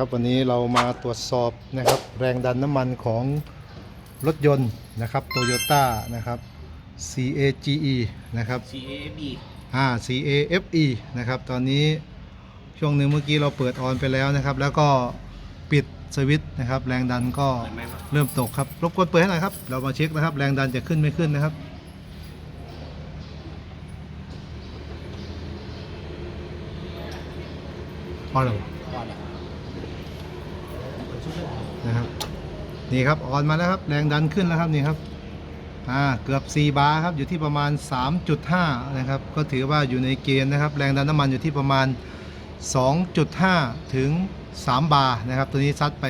ครับวันนี้เรามาตรวจสอบนะครับ แรงดันน้ำมันของรถยนต์นะครับโตโยต้านะครับ CAGE นะครับ CAB อ่า CAFE นะครับ ตอนนี้ช่วงหนึ่งเมื่อกี้เราเปิดออนไปแล้วนะครับ แล้วก็ปิดสวิตช์นะครับ แรงดันก็เปิดไหมครับเริ่มตกครับ รบกวนเปิดให้หน่อยครับ เรามาเช็คนะครับ แรงดันจะขึ้นไม่ขึ้นนะครับพอแล้วก่อนอะ นะครับนี่ครับอ่อนมาแล้วครับแรงดันขึ้นแล้วครับนี่ครับอ่าเกือบ 4 บาร์ครับอยู่ที่ประมาณ 3.5 นะครับ ก็ถือว่าอยู่ในเกณฑ์นะครับ แรงดันน้ำมันอยู่ที่ประมาณ 2.5 ถึง 3 บาร์นะครับ ตัวนี้ซัดไป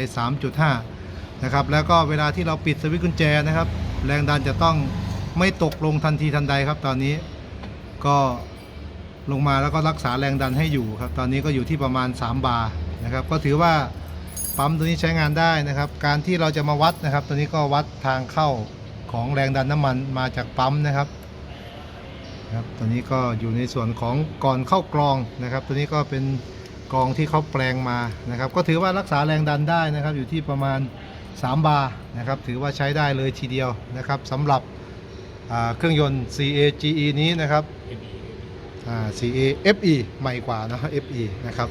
3.5 นะครับ แล้วก็เวลาที่เราปิดสวิตช์กุญแจนะครับ แรงดันจะต้องไม่ตกลงทันทีทันใดครับ ตอนนี้ก็ลงมาแล้วก็รักษาแรงดันให้อยู่ครับ ตอนนี้ก็อยู่ที่ประมาณ 3 บาร์นะครับ ก็ถือว่า ปั๊มตัวนี้ใช้งานได้นะครับ การที่เราจะมาวัดนะครับ ตัวนี้ก็วัดทางเข้าของแรงดันน้ำมันมาจากปั๊มนะครับครับตัวนี้ก็อยู่ในส่วนของก่อนเข้ากรองนะครับ ตัวนี้ก็เป็นกรองที่เขาแปลงมานะครับ ก็ถือว่ารักษาแรงดันได้นะครับ อยู่ที่ประมาณ 3 บาร์นะครับ ถือว่าใช้ได้เลยทีเดียวนะครับสำหรับเครื่องยนต์ CAGE นี้นะครับ CA FE ใหม่กว่านะ FE นะครับ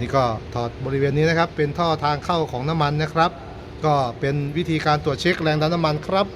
นี่ก็ถอดบริเวณนี้นะครับ เป็นท่อทางเข้าของน้ำมันนะครับ ก็เป็นวิธีการตรวจเช็คแรงดันน้ำมันครับ